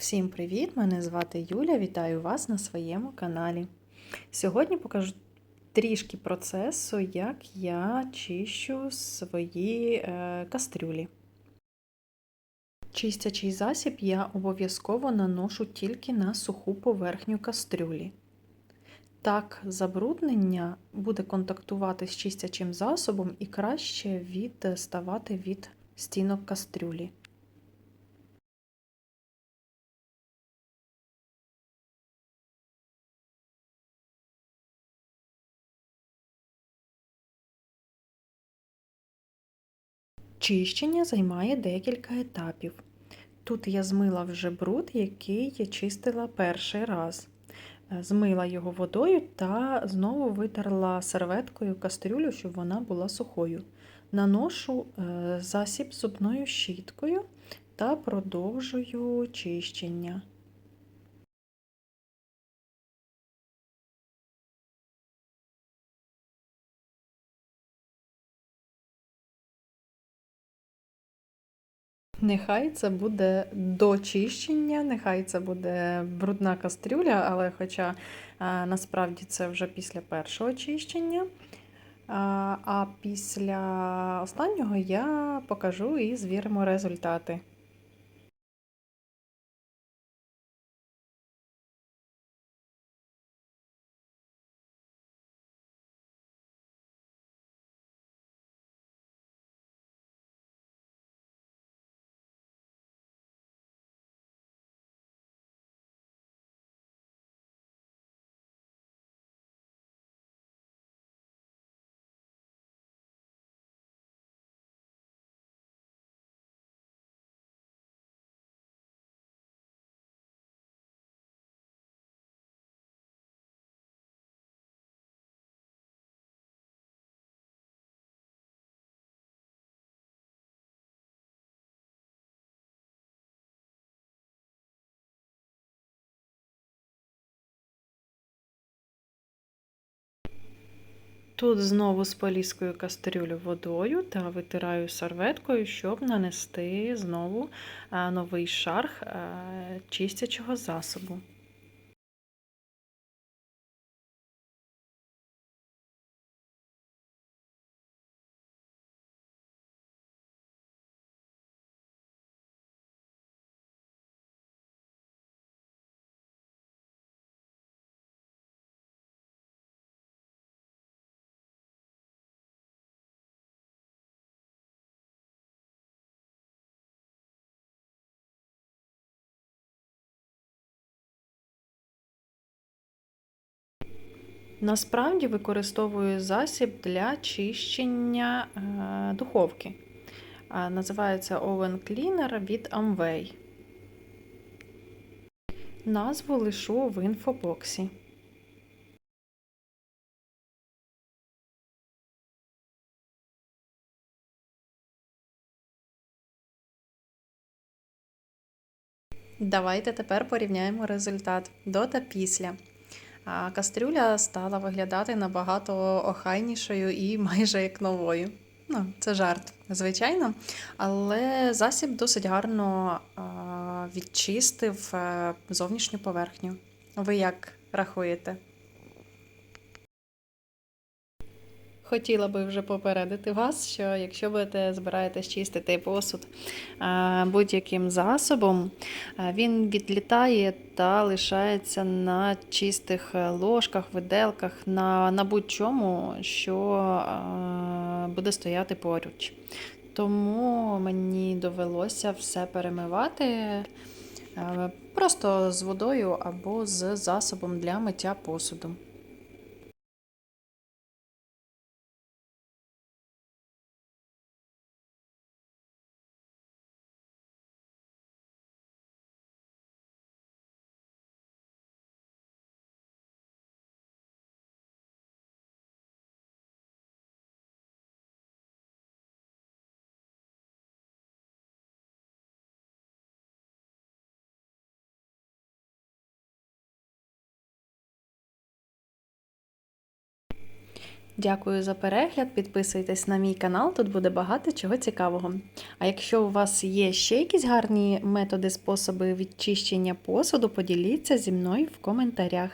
Всім привіт! Мене звати Юля. Вітаю вас на своєму каналі. Сьогодні покажу трішки процесу, як я чищу свої е, кастрюлі. Чистячий засіб я обов'язково наношу тільки на суху поверхню кастрюлі. Так, забруднення буде контактувати з чистячим засобом і краще відставати від стінок кастрюлі. Чищення займає декілька етапів. Тут я змила вже бруд, який я чистила перший раз. Е, змила його водою та знову витерла серветкою кастрюлю, щоб вона була сухою. Наношу е, засіб зубною щіткою та продовжую чищення. Нехай це буде дочищення, нехай це буде брудна кастрюля, але хоча а, насправді це вже після першого чищення. А після останнього я покажу і звіримо результати. Тут знову споліскую кастрюлю водою та витираю серветкою, щоб нанести знову новий шарх чистячого засобу. Насправді використовую засіб для чищення е, духовки. Називається Oven Cleaner від Amway. Назву лишу в інфобоксі. Давайте тепер порівняємо результат до та після. Кастрюля стала виглядати набагато охайнішою і майже як новою. Ну, Це жарт, звичайно. Але засіб досить гарно відчистив е, зовнішню поверхню. Ви як рахуєте? Хотіла би вже попередити вас, що якщо будете збираєтесь чистити посуд будь-яким засобом, він відлітає та лишається на чистих ложках, виделках, на, на будь-чому, що буде стояти поруч. Тому мені довелося все перемивати просто з водою або з засобом для миття посуду. Дякую за перегляд. Підписуйтесь на мій канал, тут буде багато чого цікавого. А якщо у вас є ще якісь гарні методи, способи відчищення посуду, поділіться зі мною в коментарях.